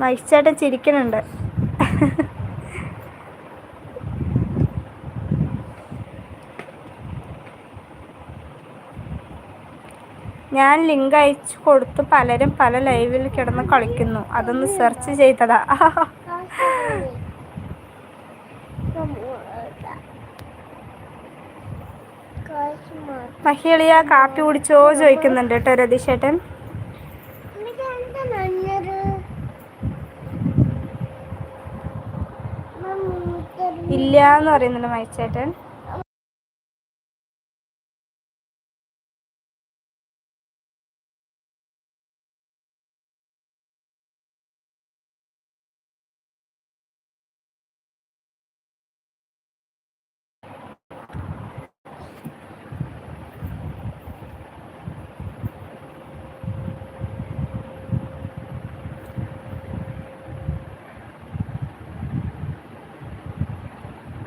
മൈച്ചേട്ടൻ ചിരിക്കണുണ്ട് ഞാൻ ലിങ്ക് അയച്ചു കൊടുത്തു പലരും പല ലൈവിൽ കിടന്ന് കളിക്കുന്നു. അതൊന്ന് സെർച്ച് ചെയ്തതാ. മഹിളിയ കാപ്പി കുടിച്ചോ ചോദിക്കുന്നുണ്ട് കേട്ടോ രതീഷേട്ടൻ. ഇല്ല എന്ന് പറയുന്നുണ്ട് മൈച്ചേട്ടൻ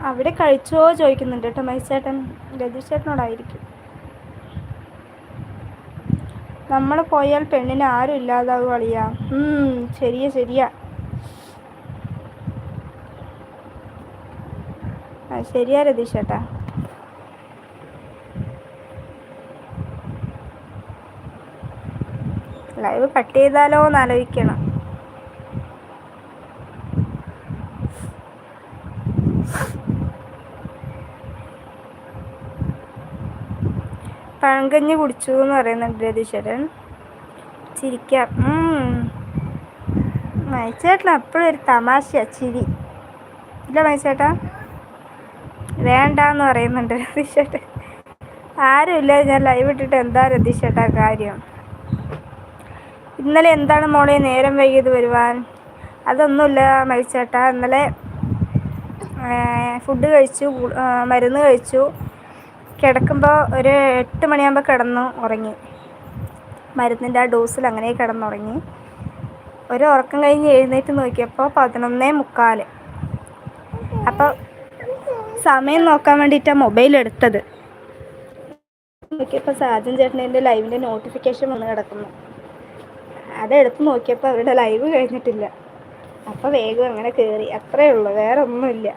അവിടെ കഴിച്ചോ ചോദിക്കുന്നുണ്ട് കേട്ടോ. മൈച്ചേട്ടൻ രതീഷേട്ടനോടായിരിക്കും. നമ്മൾ പോയാൽ പെണ്ണിന് ആരും ഇല്ലാതാവും അളിയാ. ശരിയാ ശരിയാ. ശരിയാ രതീഷേട്ടാ. ലൈവ് കട്ട് ചെയ്താലോ എന്ന് ആലോചിക്കണം. പഴങ്കഞ്ഞി കുടിച്ചു എന്ന് പറയുന്നുണ്ട് രതീശ്വരൻ ചിരിക്കാം. മൈച്ചേട്ടൻ എപ്പോഴും ഒരു തമാശ ചിരി. ഇല്ല മൈച്ചേട്ടാ വേണ്ടെന്ന് പറയുന്നുണ്ട് രതീശേട്ടൻ ആരുമില്ല ഞാൻ ലൈവ് ഇട്ടിട്ട് എന്താ രതീശേട്ടാ കാര്യം? ഇന്നലെ എന്താണ് മോളെ നേരം വൈകിയത് വരുവാൻ? അതൊന്നുമില്ല മരിച്ചേട്ടാ ഇന്നലെ ഫുഡ് കഴിച്ചു മരുന്ന് കഴിച്ചു. കിടക്കുമ്പോൾ ഒരു എട്ട് മണിയാകുമ്പോൾ കിടന്നു ഉറങ്ങി. മരുന്നിന്റെ ആ ഡോസിൽ അങ്ങനെ കിടന്നുറങ്ങി ഒരു ഉറക്കം കഴിഞ്ഞ് എഴുന്നേറ്റ് നോക്കിയപ്പോൾ പതിനൊന്നേ മുക്കാൽ അപ്പോൾ സമയം നോക്കാൻ വേണ്ടിയിട്ടാണ് മൊബൈൽ എടുത്തത്. നോക്കിയപ്പോൾ സാജൻ ചേട്ടന്റെ ലൈവിന്റെ നോട്ടിഫിക്കേഷൻ വന്ന് കിടക്കുന്നു. അതെടുത്ത് നോക്കിയപ്പോൾ അവരുടെ ലൈവ് കഴിഞ്ഞിട്ടില്ല. അപ്പോൾ വേഗം അങ്ങനെ കയറി അത്രയേ ഉള്ളൂ. വേറെ ഒന്നുമില്ല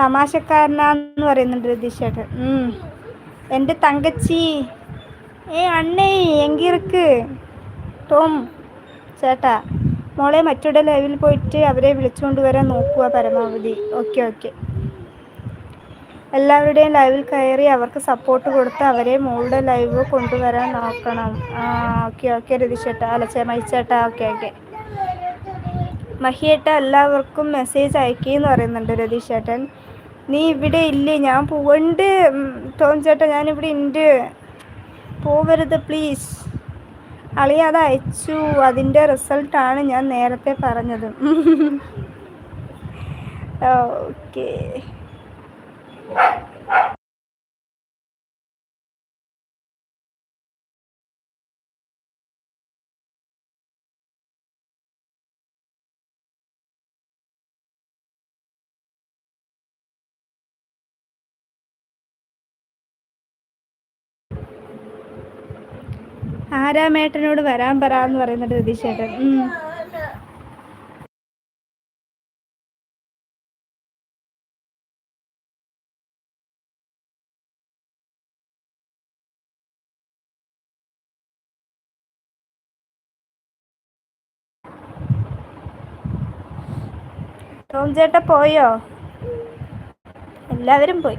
തമാശക്കാരനാന്ന് പറയുന്നുണ്ട് രതീഷേട്ടൻ. എന്റെ തങ്കച്ചി. ഏ അണ്ണേ എങ്കിർക്ക് ടോം ചേട്ടാ മോളെ മറ്റൊരു ലൈവിൽ പോയിട്ട് അവരെ വിളിച്ചുകൊണ്ട് വരാൻ നോക്കുക പരമാവധി. Okay okay. എല്ലാവരുടെയും ലൈവിൽ കയറി അവർക്ക് സപ്പോർട്ട് കൊടുത്ത് അവരെ മോളുടെ ലൈവ് കൊണ്ടുവരാൻ നോക്കണം. ആ ഓക്കെ ഓക്കെ രതീഷേട്ടാ. അല്ല ചേട്ടാ ഓക്കെ ഓക്കെ. മഹിയേട്ട എല്ലാവർക്കും മെസ്സേജ് അയക്കിയെന്ന് പറയുന്നുണ്ട് രതീഷേട്ടൻ. നീ ഇവിടെ ഇല്ലേ? ഞാൻ പോവണ്ട് ടോം ചേട്ടാ ഞാനിവിടെ ഉണ്ട്. പോവരുത് പ്ലീസ് അളി അത് അയച്ചു. അതിന്റെ റിസൾട്ടാണ് ഞാൻ നേരത്തെ പറഞ്ഞത്. ഓക്കേ. ആരാമേട്ടനോട് വരാൻ പറ എന്ന് പറയുന്നുണ്ട് രതീഷേട്ടൻ ടോം ചേട്ട പോയോ? എല്ലാവരും പോയി.